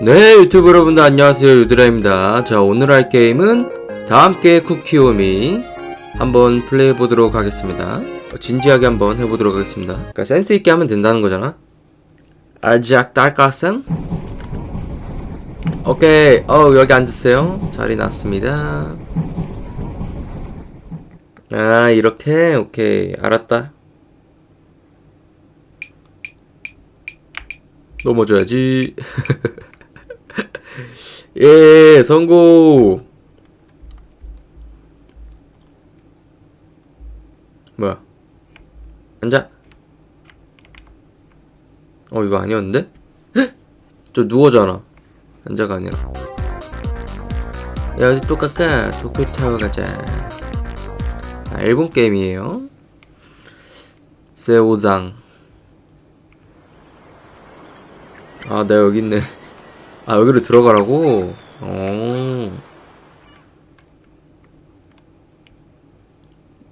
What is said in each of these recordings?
네, 유튜브 여러분들 안녕하세요. 유드라입니다. 자, 오늘 할 게임은 다 함께 쿠키오미 한번 플레이해 보도록 하겠습니다. 어, 진지하게 한번 해보도록 하겠습니다. 그러니까 센스 있게 하면 된다는 거잖아. 알지악 딸까슨? 오케이, 어 여기 앉으세요. 자리 났습니다. 아 이렇게 오케이 알았다. 넘어져야지. 예, 성공. 뭐야? 앉아. 어, 이거 아니었는데? 헉! 저 누워잖아. 앉아가 아니라. 야, 어디 또 깎아. 도쿄 타워 가자. 아, 일본 게임이에요. 세오장. 아, 나 여기 있네. 아, 여기로 들어가라고? 어.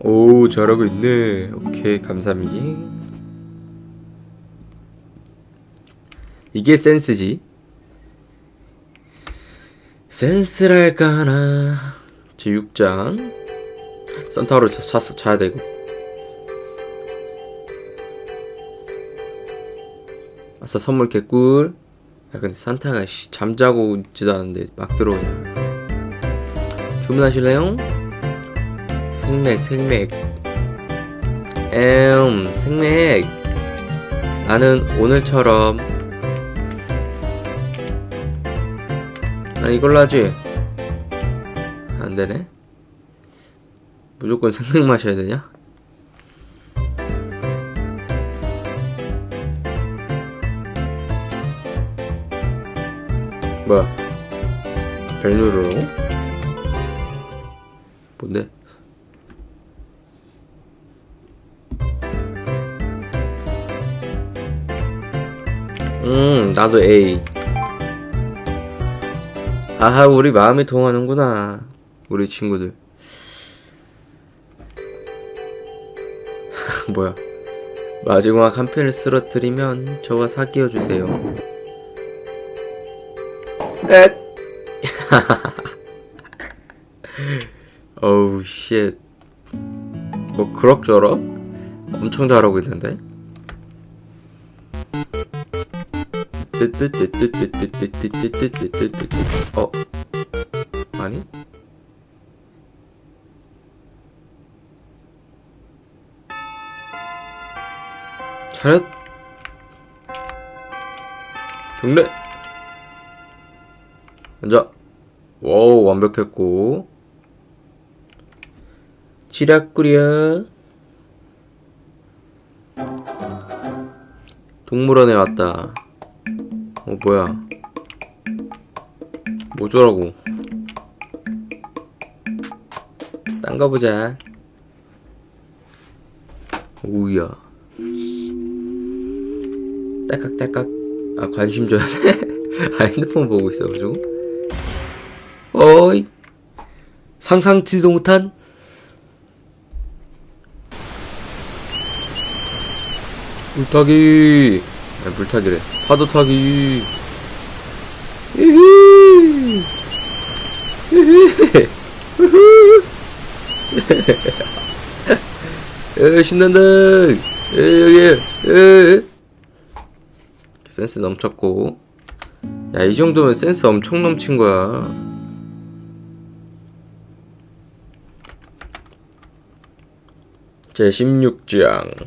오, 잘하고 있네. 오케이, 감사합니다. 이게 센스지. 센스랄까나. 제 6장. 산타로 자, 자, 자야 되고. 아싸, 선물 개꿀. 야, 근데 산타가 씨, 잠자고 있지도 않은데 막 들어오냐. 주문하실래요? 생맥, 생맥. 엠, 생맥. 나는 오늘처럼 난 이걸로 하지. 안 되네. 무조건 생맥 마셔야 되냐? 뭐야? 벨 누르라고? 뭔데? 음, 나도 A. 아하, 우리 마음이 통하는구나. 우리 친구들. 뭐야. 마지막 한 편을 쓰러뜨리면 저와 사귀어 주세요. 엣! 어우, 쉣. 뭐, 그럭저럭? 엄청 잘하고 있는데? 어? 아니? 차렷 경례 앉아. 와우 완벽했고. 지략구려 동물원에 왔다. 어 뭐야? 뭐저라고? 딴 거 보자. 오우야. 딸깍딸깍. 아 관심 줘야 돼? 아 핸드폰 보고 있어가지고 어이 상상치도 못한 물타기. 아, 물타기래. 파도 타기. 이히 이히 우후 에 신난다. 에 여기. 에. 센스 넘쳤고. 야 이 정도면 센스 엄청 넘친 거야 제 16장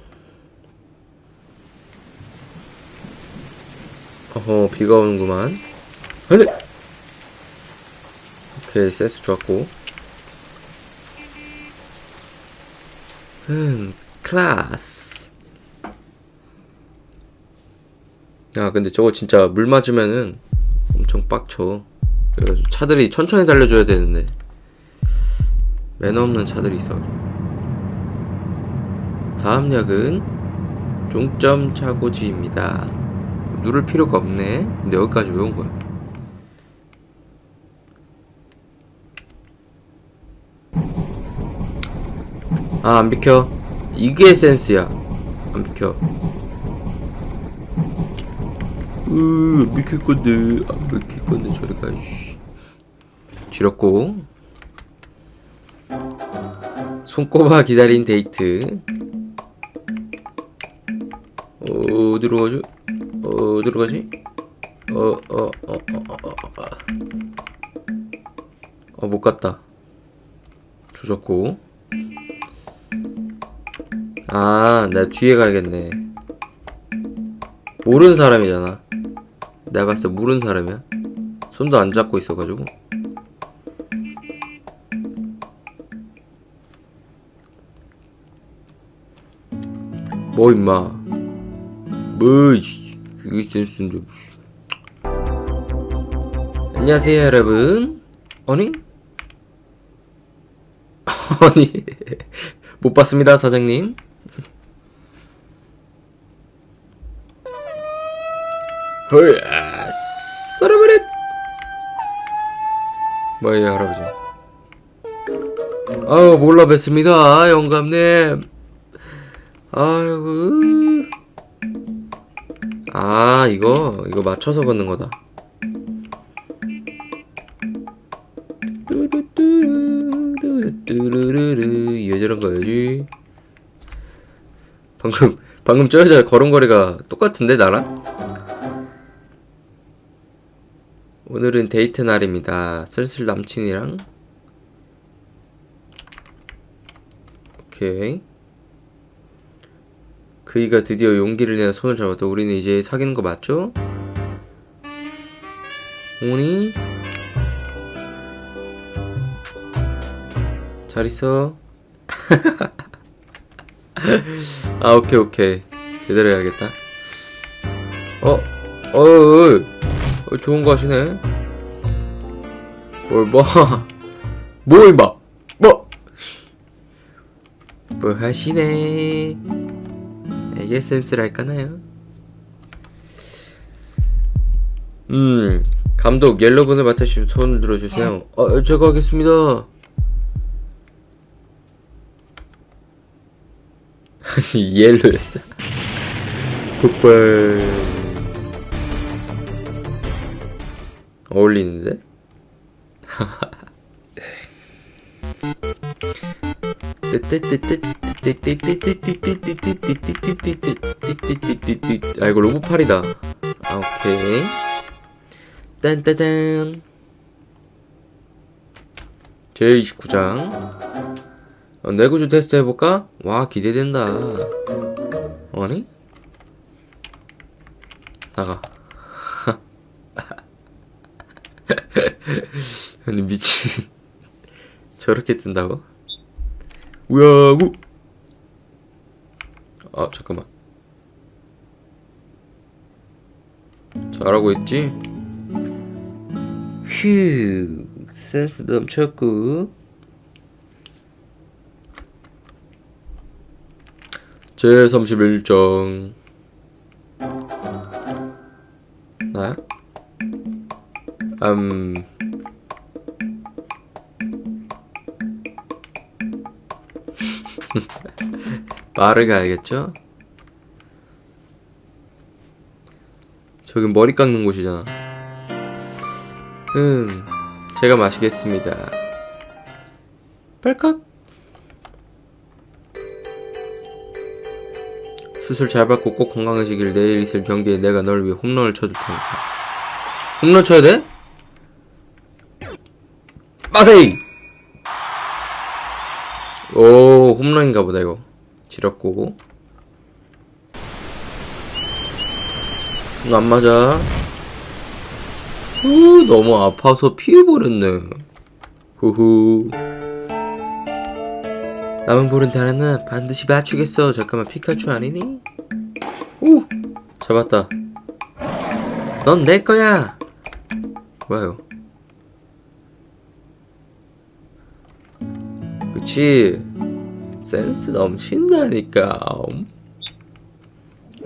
어허 비가 오는구만. 근데 오케이 센스 좋았고. 음 클라스. 야 근데 저거 진짜 물 맞으면은 엄청 빡쳐. 그래가지고 차들이 천천히 달려줘야 되는데. 매너 없는 차들이 있어가지고 다음 역은 종점 차고지입니다. 누를 필요가 없네. 근데 여기까지 왜 온 거야. 아 안 비켜. 이게 센스야. 안 비켜. 으 안 비킬 건데. 안 비킬 건데 저리 가 씨. 지렸고. 손꼽아 기다린 데이트 어디로 가지? 어디로 가지? 어어 어 어 어 어 못 갔다 조졌고 아, 나 뒤에 가야겠네. 모르는 사람이잖아. 내가 봤을 때 모르는 사람이야. 손도 안 잡고 있어가지고. 뭐 임마. 뭐 이게 센스인데. 씨. 안녕하세요 여러분. 아니? 아니 못 봤습니다 사장님. 허야 썰어버렸 뭐예요 할아버지 아우 몰라 뵀습니다 영감님 아이고 아 이거 이거 맞춰서 걷는 거다 뚜루뚜루뚜루뚜루루 이 여자란 거야지 방금 방금 저 여자 걸음걸이가 똑같은데 나랑? 오늘은 데이트 날입니다. 슬슬 남친이랑 오케이 그이가 드디어 용기를 내어 손을 잡았다. 우리는 이제 사귀는 거 맞죠? 오니 잘 있어. 아 오케이 오케이 제대로 해야겠다. 어, 어, 어, 어 좋은 거 하시네. 뭘 뭐? 뭐 임마? 뭐? 뭐 하시네? 이게 센스랄까나요? 음, 감독 옐로분을 맡으시면 손을 들어주세요. 어, 제가 하겠습니다. 아니 옐로였어. 폭발. 어울리는데? 아 이거 로봇팔이다. 아 오케이. 딴따단 제29장. 어, 내구주 테스트 해볼까? 와 기대된다. 아니? 나가. 아니 미친. 저렇게 뜬다고? 우야구 아 잠깐만 잘하고 있지? 휴 센스 넘쳤고 제 31장 나야? 음 바를 가야겠죠? 저기 머리 깎는 곳이잖아. 음, 제가 마시겠습니다. 빨칵. 수술 잘 받고 꼭 건강해지길 내일 있을 경기에 내가 널 위해 홈런을 쳐줄 테니까. 홈런 쳐야 돼? 마세이! 오, 홈런인가 보다, 이거. 지렸고. 안 맞아. 후, 너무 아파서 피해버렸네. 후후. 남은 볼은 하나 반드시 맞추겠어. 잠깐만, 피카츄 아니니? 오! 잡았다. 넌 내 거야! 뭐야, 이거. 그치? 센스 넘친다니까.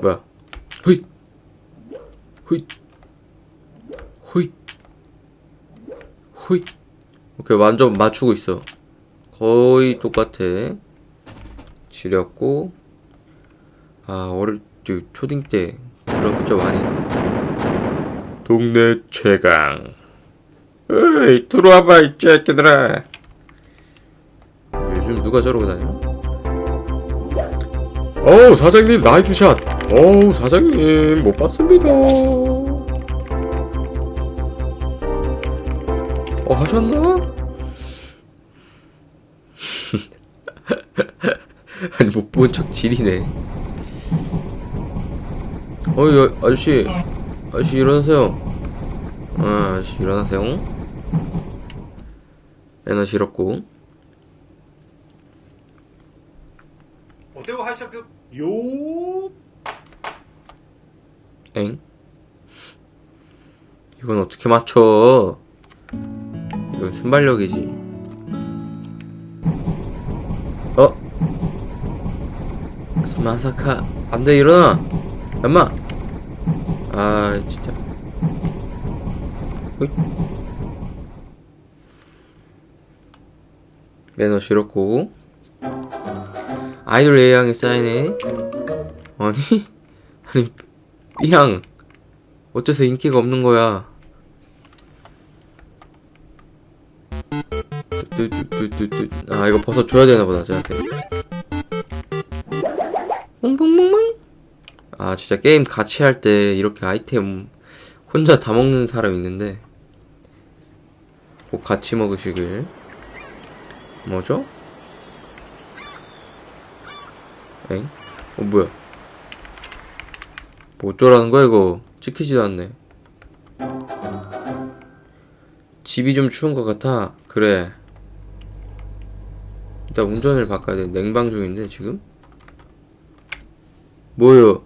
뭐야? 허이, 허이, 허이, 허이. 오케이 완전 맞추고 있어. 거의 똑같아. 지렸고, 아 어릴 때 초딩 때 그런 거좀 많이 했네. 동네 최강. 에이, 들어와봐, 이 새끼들아. 요즘 누가 저러고 다녀? 어우, 사장님, 나이스 샷. 어우, 사장님, 못 봤습니다. 어, 하셨나? 아니, 못 본 척 지리네. 어이, 어, 아저씨. 아저씨, 일어나세요. 아, 아저씨, 일어나세요. 애나 싫었고. Jag köpt upp... Jo! 엥? 이건 어떻게 맞춰? 이건 순발력이지. 어? 마사카 안돼 일어나. 엄마. 아 진짜. 호잇. 매너 싫었고. 아이돌 예양에 쌓이네. 아니 아니 삐양 어째서 인기가 없는 거야. 아 이거 벗어 줘야 되나 보다 쟤한테 멍멍멍멍 아 진짜 게임 같이 할 때 이렇게 아이템 혼자 다 먹는 사람 있는데 꼭 같이 먹으시길 뭐죠? 엥? 어 뭐야? 뭐 어쩌라는 거야 이거? 찍히지도 않네. 집이 좀 추운 것 같아. 그래. 일단 운전을 바꿔야 돼. 냉방 중인데 지금? 뭐요?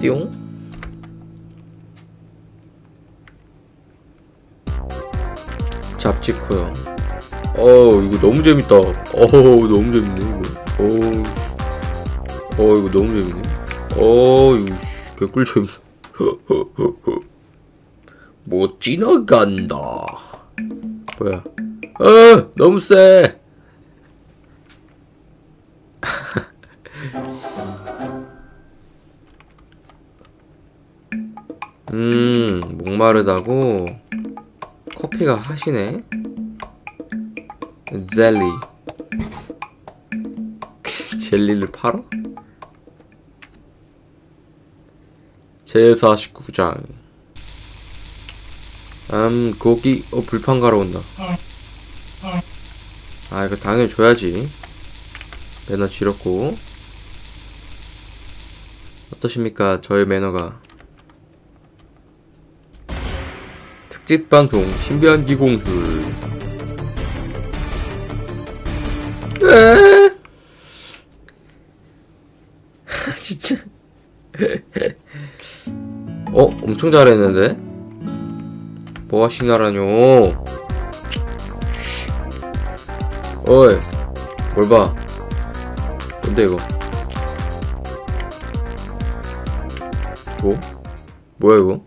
띠용? 잡지코요 어 이거 너무 재밌다. 어우 너무 재밌네 이거. 어우. 어 이거 너무 재밌네. 어 이거 씨, 개꿀 재밌어. 못 지나간다. 뭐야? 어 너무 세 음 목마르다고 커피가 하시네 젤리 젤리를 팔어? 제49장. 음 고기 어 불판 가러 온다. 아 이거 당연히 줘야지. 매너 지렸고. 어떠십니까 저의 매너가? 특집 방송 신비한 기공술 으아! 진짜. 어 엄청 잘했는데? 뭐 하시나라뇨? 어이 뭘 봐? 뭔데 이거? 뭐? 뭐야 이거?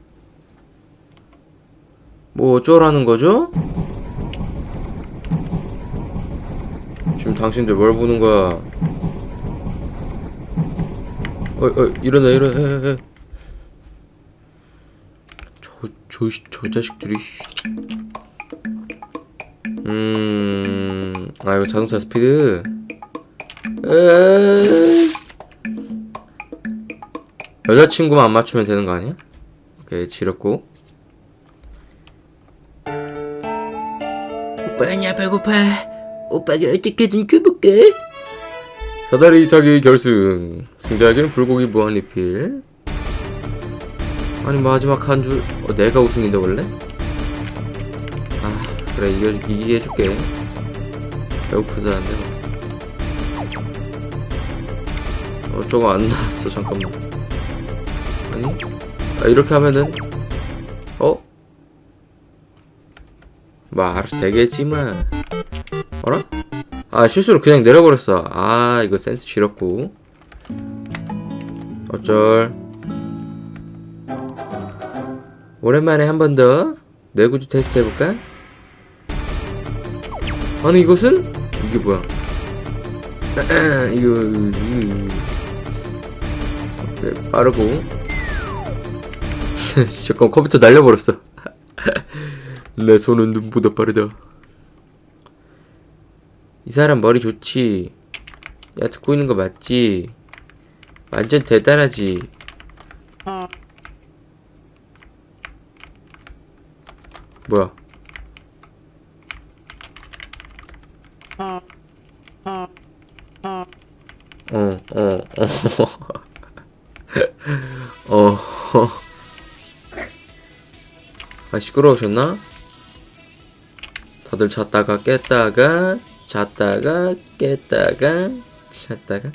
뭐 어쩌라는 거죠? 지금 당신들 뭘 보는 거야? 어, 어, 일어나, 일어나, 에, 에. 저, 저, 씨, 저 자식들이, 씨. 음, 아, 이거 자동차 스피드. 여자친구만 안 맞추면 되는 거 아니야? 오케이, 지렸고. 오빠냐 배고파 오빠가 어떻게든 줘볼게. 사다리 타기 결승. 승자에게는 불고기 무한 리필. 아니 마지막 한 줄. 어, 내가 우승인데 원래? 아 그래 이겨, 이기게 해줄게. 배고프다는데 뭐. 어 저거 안 나왔어 잠깐만. 아니? 아, 이렇게 하면은? 어? 말 되겠지만 어라? 아 실수로 그냥 내려버렸어. 아 이거 센스 지렸고. 어쩔. 오랜만에 한 번 더 내구주 테스트 해볼까? 아니 이것은? 이게 뭐야? 이거, 이거 네, 빠르고. 잠깐 컴퓨터 날려버렸어. 내 손은 눈보다 빠르다 이 사람 머리 좋지 야 듣고 있는 거 맞지 완전 대단하지 뭐야 어, 어, 어. 어. 아, 시끄러우셨나? 다들 잤다가 깼다가, 잤다가, 깼다가, 잤다가.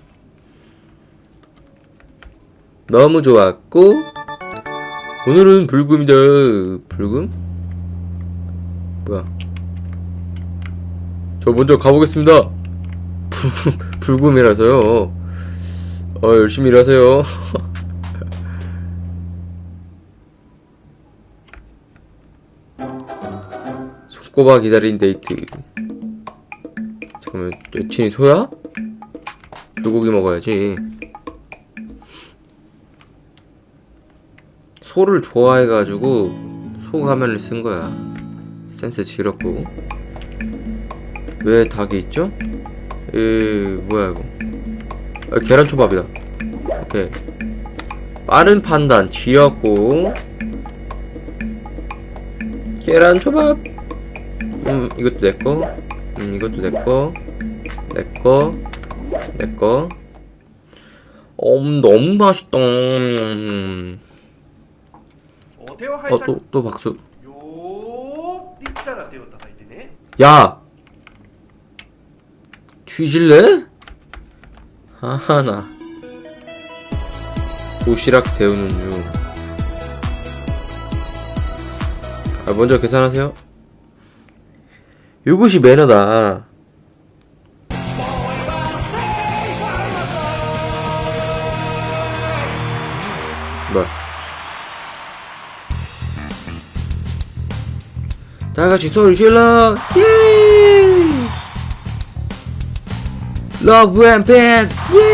너무 좋았고, 오늘은 불금이다. 불금? 뭐야? 저 먼저 가보겠습니다. 불금, 불금이라서요. 어, 열심히 일하세요. 손꼽아 기다린 데이트. 잠깐만, 여친이 소야? 불고기 먹어야지. 소를 좋아해가지고 소 가면을 쓴 거야. 센스 지렸고. 왜 닭이 있죠? 에 뭐야 이거 아, 계란 초밥이다 오케이 빠른 판단 지렸고 계란 초밥 음 이것도 내꺼 음 이것도 내꺼 내꺼 내꺼 엄 음, 너무 맛있다. 어 또또 어, 박수. 야! 뒤질래? 하하나. 도시락 데우는 중 아, 먼저 계산하세요. 이것이 매너다. 다 같이 소리 질러. 예 Love and peace. we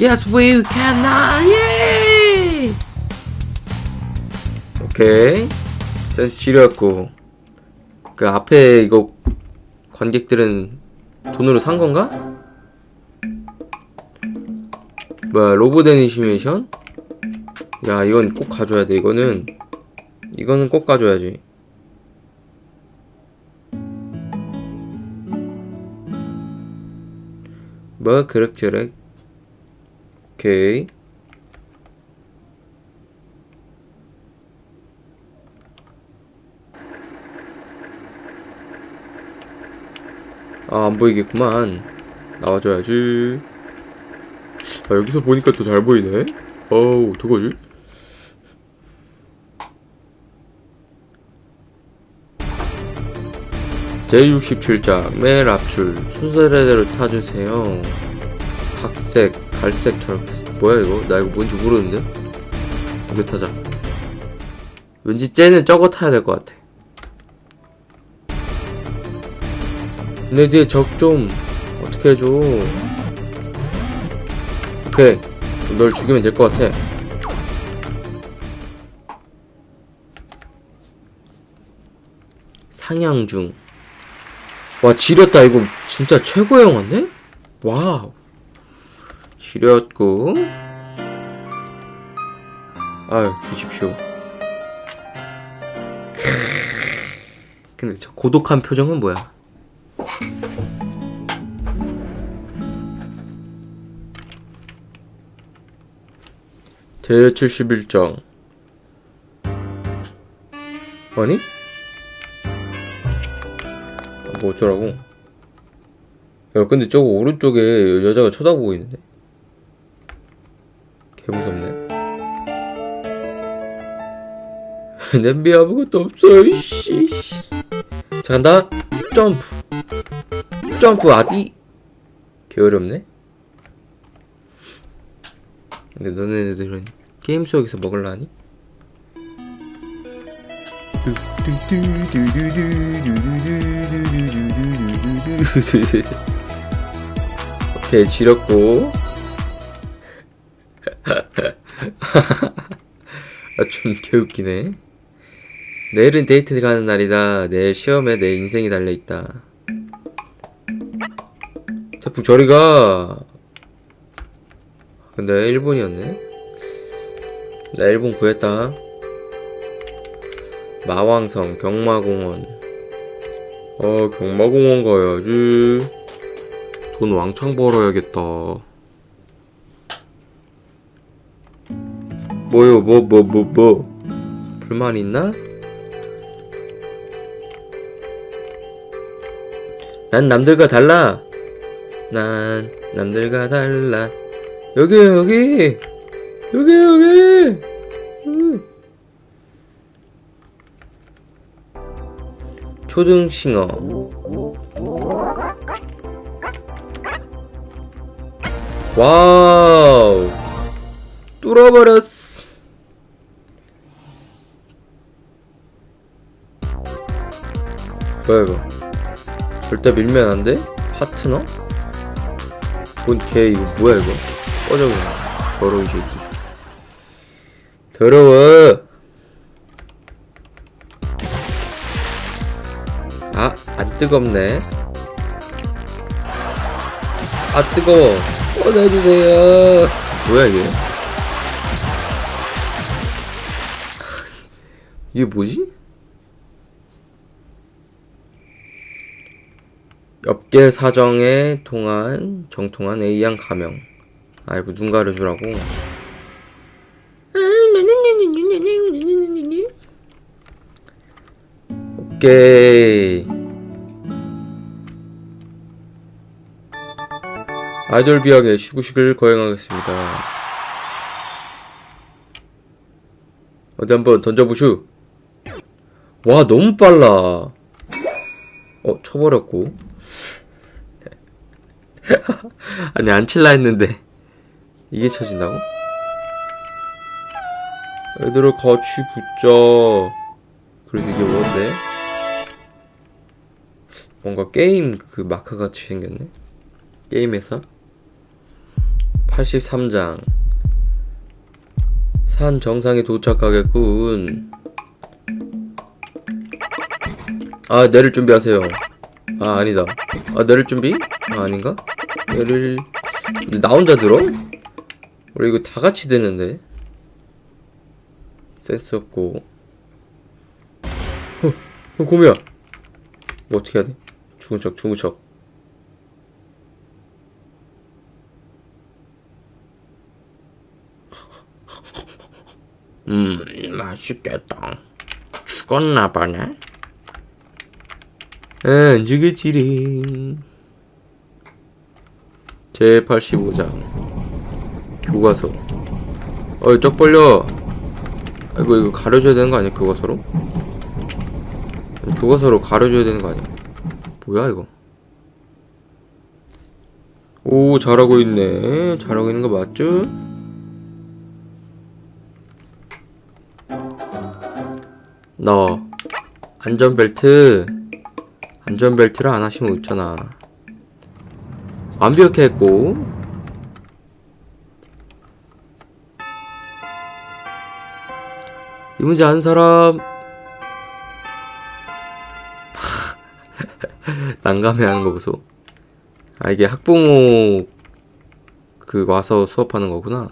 Yes we can 예 오케이. 다시 지렸고. 그 앞에 이거 관객들은 돈으로 산 건가? 뭐야 로봇 애니메이션? 야 이건 꼭 가져야 돼. 이거는 이거는 꼭 가져야지. 뭐 그럭저럭 오케이. 아 안보이겠구만. 나와줘야지. 아 여기서 보니까 더 잘 보이네. 어우 어떡하지? 제67장 매일 앞줄. 순서대로 타주세요. 각색 갈색 초록 뭐야 이거? 나 이거 뭔지 모르는데? 이거 타자. 왠지 쟤는 저거 타야 될 것 같아. 내 뒤에 적 좀 어떻게 해줘? 오케이 널 죽이면 될 것 같아. 상향 중 와 지렸다. 이거 진짜 최고의 영화인데? 와우. 지렸고. 아유 드십시오. 근데 저 고독한 표정은 뭐야? 제71장 아니? 뭐 어쩌라고? 야 근데 저거 오른쪽에 여자가 쳐다보고 있는데? 개 무섭네. 냄비 아무것도 없어 이씨. 자 간다. 점프. 점프 아디. 개 어렵네. 근데 너네들은 게임 속에서 먹을라 하니? 개 지렸고. 아좀 개웃기네. 내일은 데이트 가는 날이다. 내일 시험에 내 인생이 달려있다. 태풍 저리가! 근데 일본이었네. 나 일본 구했다 마왕성 경마공원. 어 경마공원 가야지. 돈 왕창 벌어야겠다. 뭐요 뭐 뭐 뭐 뭐, 불만 있나? 난 남들과 달라. 난 남들과 달라. 여기 여기. 여기 여기 초등싱어. 와우. 뚫어버렸어 뭐야 이거? 절대 밀면 안 돼? 파트너? 뭔개 이거 뭐야 이거? 꺼져 그냥 더러운 새끼. 더러워 아 안 뜨겁네. 아 뜨거워. 꺼내주세요. 뭐야 이게? 이게 뭐지? 엽계 사정에 통한 정통한 A양 가명. 아 이거 눈 가려주라고 오케이 아이돌 비하게 시구식을 거행하겠습니다. 어디 한번 던져보슈. 와 너무 빨라. 어 쳐버렸고. 아니 안 칠라 했는데. 이게 쳐진다고? 애들을 같이 붙자 그래서 이게 뭔데? 뭔가 게임 그 마크 같이 생겼네? 게임에서? 83장. 산 정상에 도착하겠군. 아 내릴 준비하세요. 아 아니다. 아 내릴 준비? 아 아닌가? 내릴 근데 나 혼자 들어? 우리 이거 다 같이 되는데? 센스 없고. 어, 어 곰이야. 뭐 어떻게 해야 돼? 죽은 척 죽은 척 음, 맛있겠다. 죽었나 보네. 안 죽겠지링. 제 85장. 교과서. 어이, 쩍 벌려. 이거, 이거 가려줘야 되는 거 아니야, 교과서로? 교과서로 가려줘야 되는 거 아니야? 뭐야, 이거? 오, 잘하고 있네. 잘하고 있는 거 맞죠? 너 안전벨트 안전벨트를 안 하시면 있잖아 완벽해 했고 이 문제 아는 사람 난감해하는 거 보소. 아 이게 학부모 그 와서 수업하는 거구나.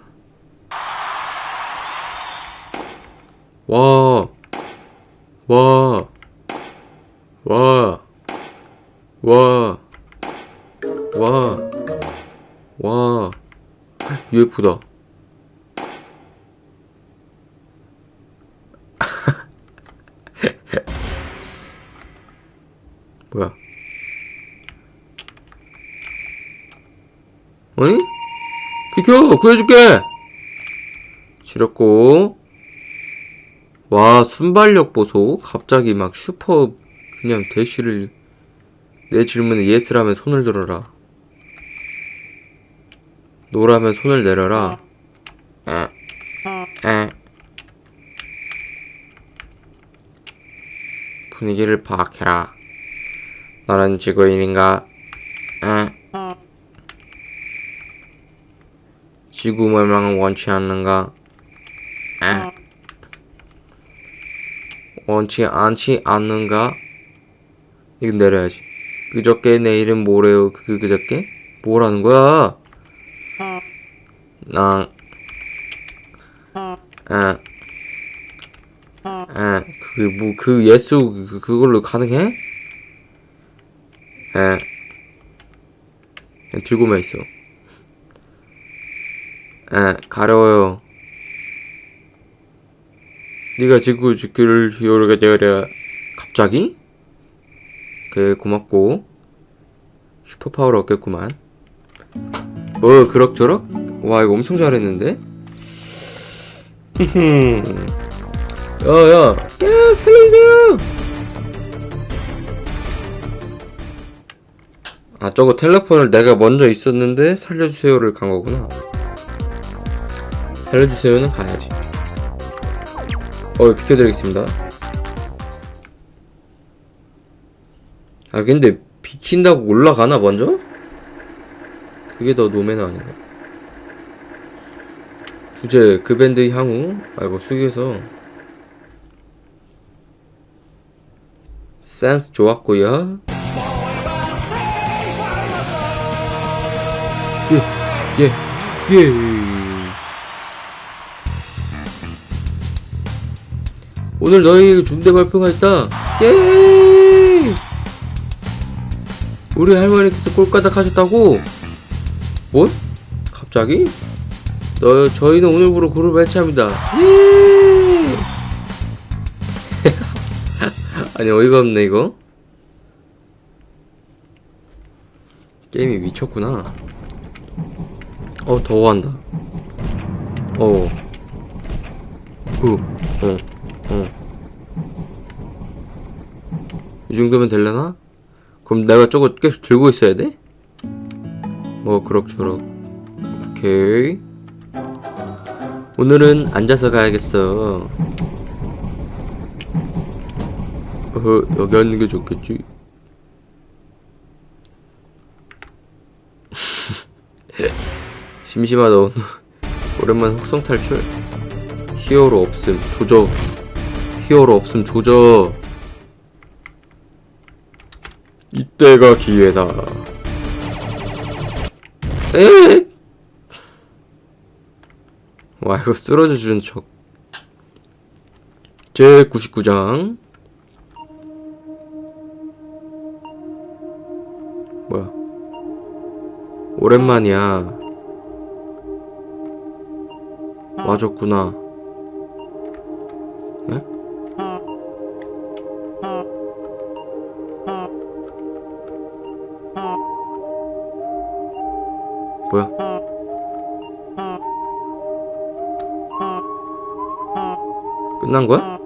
와 와, 와, 와, 와, 와, UFO다. 뭐야? 아니? 비켜! 구해줄게! 지렸고, 와 순발력 보소 갑자기 막 슈퍼 그냥 대시를 내 질문에 예스라면 손을 들어라 노라면 손을 내려라 에, 에. 분위기를 파악해라 너는 지구인인가 에. 지구 멸망을 원치 않는가? 아. 원치 않지 않는가? 이거 내려야지. 그저께 내일은 모레요. 그 그저께? 뭐라는 거야? 나. 아. 아, 그, 뭐, 그, 예수, 그, 그걸로 가능해? 에. 들고만 있어. 에, 가려워요. 네가 지구 지구를 히어로가 되어라. 갑자기? 그래, 고맙고. 슈퍼 파워를 얻겠구만. 어, 그럭저럭? 와, 이거 엄청 잘했는데? 야, 야, 야, 살려주세요! 아, 저거 텔레폰을 내가 먼저 있었는데 살려주세요를 간 거구나. 살려주세요는 가야지. 어, 비켜드리겠습니다. 아, 근데 비킨다고 올라가나, 먼저? 그게 더 노매너 아닌가? 주제, 그 밴드 향후. 아이고, 숙여서. 센스 좋았고요. 예, 예, 예. 오늘 너희에게 중대 발표가 있다. 예. 우리 할머니께서 꼴까닥 하셨다고? 뭐? 갑자기? 너 저희는 오늘부로 그룹 해체합니다. 예. 아니 어이가 없네 이거 게임이 미쳤구나 어 더워한다 어 후, 어, 어. 이 정도면 되려나? 그럼 내가 저거 계속 들고 있어야 돼? 뭐 그럭저럭 오케이 오늘은 앉아서 가야겠어 어, 여기 앉는 게 좋겠지? 심심하다 오늘 오랜만에 혹성 탈출 히어로 없음 조져 히어로 없음 조져 이때가 기회다 에? 와 이거 쓰러져 주는 척 제 99장 뭐야? 오랜만이야. 와줬구나. 끝난 거야?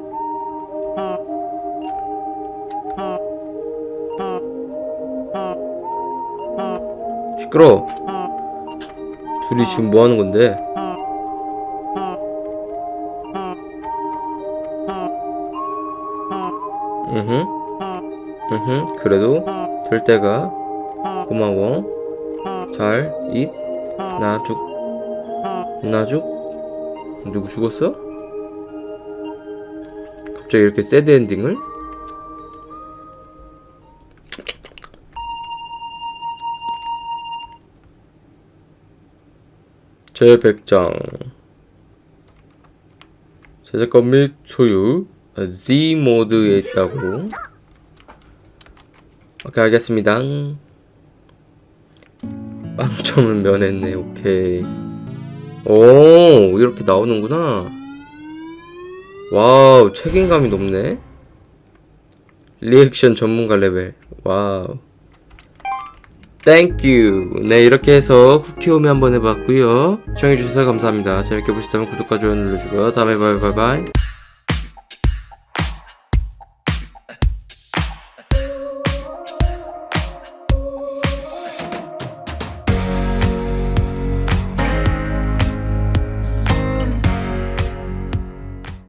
시끄러. 둘이 지금 뭐 하는 건데? 으흠. 으흠. 그래도 될 때가 고마워. 잘 있. 나죽. 나죽. 누구 죽었어? 갑자기 이렇게 새드 엔딩을? 제100장. 제작권 및 소유. Z 모드에 있다고. 오케이 알겠습니다. 빵점은 면했네. 오케이. 오 이렇게 나오는구나 와우 책임감이 높네. 리액션 전문가 레벨. 와우. 땡큐 네 이렇게 해서 쿠키홈이 한번 해봤고요. 시청해주셔서 감사합니다. 재밌게 보셨다면 구독과 좋아요 눌러주고요. 다음에 봐요. 바이바이